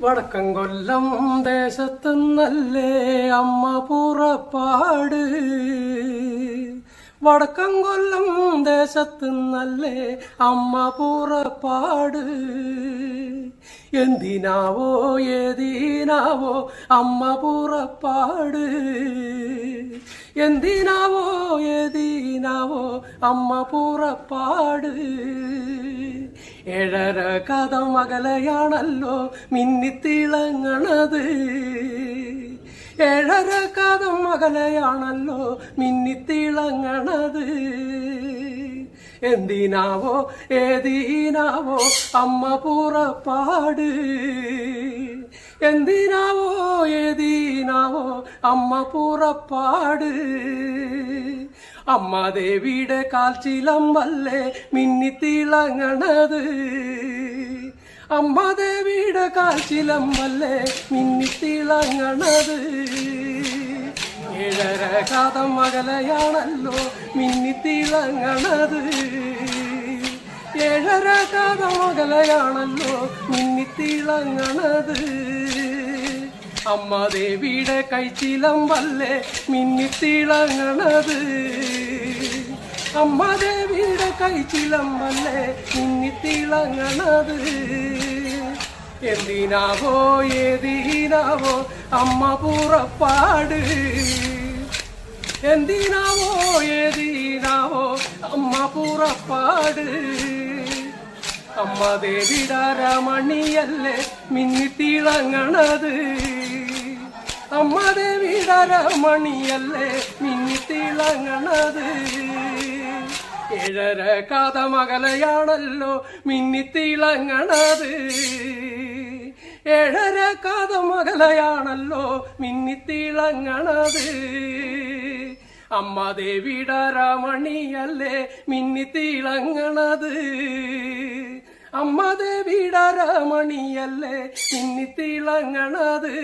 വടക്കം കൊല്ലം ദേശത്തുന്നല്ലേ അമ്മ പുറപ്പാട്? വടക്കം കൊല്ലം ദേശത്ത് നല്ലേ അമ്മ പുറപ്പാട്. എന്തിനാവോ ഏതിനാവോ അമ്മ പുറപ്പാട്. എന്തിനാവോ ഏതിനാവോ അമ്മ പുറപ്പാട്. ഏഴര കഥ മകലയാണല്ലോ മിന്നിത്തിളങ്ങണത്. ഏഴര കാതം മകലയാണല്ലോ മിന്നിത്തിളങ്ങണത്. എന്തിനാവോ ഏതിനാവോ അമ്മ പുറപ്പാട്. എന്തിനാവോ ഏതിനാവോ അമ്മ പുറപ്പാട്. അമ്മ ദേവിയുടെ കാൽച്ചിലമ്പല്ലേ മിന്നിത്തിളങ്ങണത്. അമ്മ ദേവിയുടെ കാൽച്ചിലമ്പല്ലേ മിന്നിത്തിളങ്ങണത്? ഏഴര കാതം മകലയാണല്ലോ മിന്നിത്തിളങ്ങണത്. ഏഴര കാതം മകലയാണല്ലോ മിന്നിത്തിളങ്ങണത്. അമ്മ ദേവിയുടെ കൈച്ചിലമ്പല്ലേ മിന്നിത്തിളങ്ങണത്? അമ്മ ദേവിയുടെ കൈച്ചിലമ്പല്ലേ തിളങ്ങണത്. എന്തിനാവോ ഏതിനാവോ അമ്മ പുറപ്പാട്? എന്തിനാവോ ഏതിനാവോ അമ്മ പുറപ്പാട്? അമ്മ ദേവിടാരമണിയല്ലേ മിന്നിത്തിളങ്ങണത് അമ്മ ദേവിടാരമണിയല്ലേ മിന്നിത്തിളങ്ങണത് ഏഴര കാത മകലയാണല്ലോ മിന്നിത്തിളങ്ങണത്. ഏഴര കാത മകലയാണല്ലോ മിന്നിത്തിളങ്ങണത്. അമ്മ ദേവിടാരമണിയല്ലേ മിന്നിത്തിളങ്ങണത്. അമ്മ ദേവിടാരമണിയല്ലേ മിന്നിത്തിളങ്ങണത്.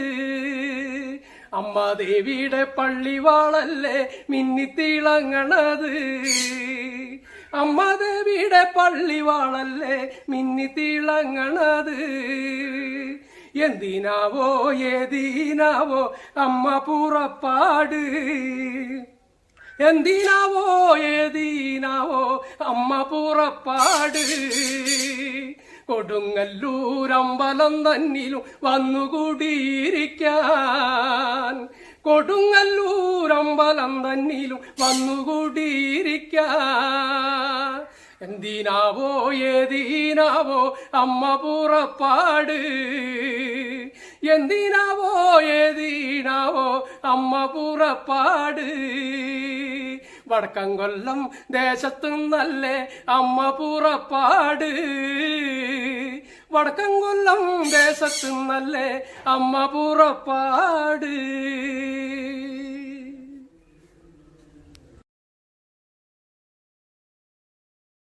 അമ്മ ദേവിയുടെ പള്ളിവാളല്ലേ മിന്നിത്തിളങ്ങണത്. അമ്മ ദേവിയുടെ മിന്നി തിളങ്ങണത്. എന്തിനാവോ ഏതിനാവോ അമ്മ പുറപ്പാട്. എന്തിനാവോ ഏതിനാവോ അമ്മ പുറപ്പാട്. കൊടുങ്ങല്ലൂരമ്പലം തന്നിലും വന്നുകൂടിയിരിക്കാൻ. കൊടുങ്ങല്ലൂരമ്പലം തന്നിലും വന്നുകൂടിയിരിക്കാൻ. എന്തിനാവോ ഏതിനാവോ അമ്മ പുറപ്പാട് എന്തിനാവോ ഏതിനാവോ അമ്മ പുറപ്പാട് വടക്കം കൊല്ലം ദേശത്തു നല്ലേ അമ്മ പുറപ്പാട് വടക്കം കൊല്ലം ദേശത്തു നല്ലേ അമ്മ പുറപ്പാട്